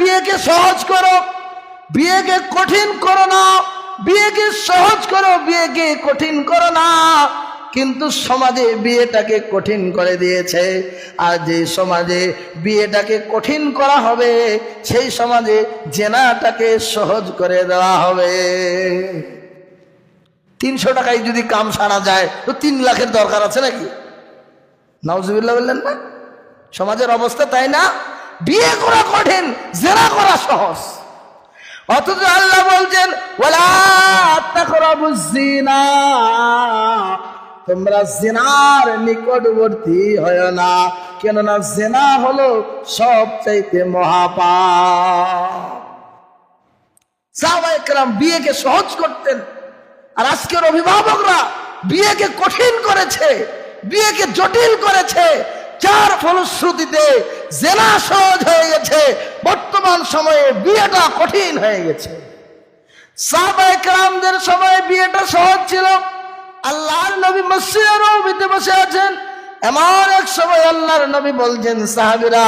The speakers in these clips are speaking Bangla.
বিয়েকে সহজ করো, বিয়েকে কঠিন করো না, বিয়েকে সহজ করো, বিয়েকে কঠিন করো না। কিন্তু সমাজে বিয়েটাকে কঠিন করে দিয়েছে। আর যে সমাজে বিয়েটাকে কঠিন করা হবে, সেই সমাজে জেনাটাকে সহজ করে দেওয়া হবে। তিনশো টাকায় যদি কাম সারা যায়, তো তিন লাখের দরকার আছে নাকি? নাউজুবিল্লাহ বললেন না? সমাজের অবস্থা তাই না? বিয়ে করা কঠিন, জেরা করা সহজ। অথচ আল্লাহ বলছেন, ওয়ালা তাকরাবুজ জিনা তোমরা জিনার নিকটবর্তী হয় না, কেননা জেনা হলো সবচাইতে সাহবাহাম বিয়েকে সহজ করতেন, আর আজকের অভিভাবকরা বিয়েকে কঠিন করেছে, বিয়েকে জটিল করেছে, যার ফলশ্রুতিতে জেনা সহজ হয়ে গেছে। বর্তমান সময়ে বিয়েটা কঠিন হয়ে গেছে। সাহবাহামদের সময় বিয়েটা সহজ ছিল। আল্লাহর নবী মসজিদের নবীতে বসে আছেন। এমন এক সময় আল্লাহর নবী বলছেন, সাহাবিরা,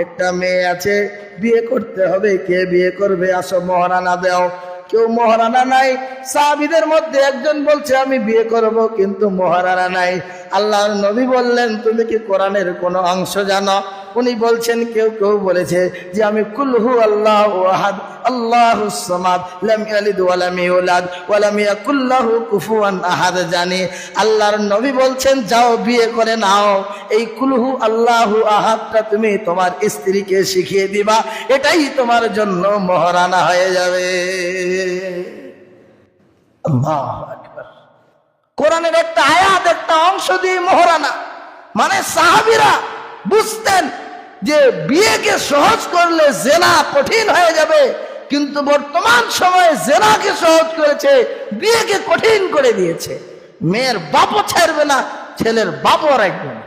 একটা মেয়ে আছে, বিয়ে করতে হবে। কে বিয়ে করবে? আসো মহারানা দাও। কেউ মহারানা নাই। সাহাবিদের মধ্যে একজন বলছে, আমি বিয়ে করব, কিন্তু মহারানা নাই। আল্লাহর নবী বললেন, তুমি কি কোরআনের কোনো অংশ জানো? উনি বলছেন, কেউ কেউ বলেছে যে আমি কুলহু আল্লাহ আহাদ আল্লাহু জানি। আল্লাহর নবী বলছেন, যাও, বিয়ে করে নাও। এই কুলহু আহাদটা তুমি তোমার স্ত্রীকে শিখিয়ে দিবা। এটাই তোমার জন্য মহারানা হয়ে যাবে। কোরআনের একটা আয়াত, একটা অংশ দিয়ে মহারানা। মানে সাহাবিরা বুঝতেন যে বিয়েকে সহজ করলে জেনা কঠিন হয়ে যাবে। কিন্তু বর্তমান সময়ে জেনাকে সহজ করেছে, বিয়েকে কঠিন করে দিয়েছে। মেয়ের বাপও ছাড়বে না, ছেলের বাপও রাখবে না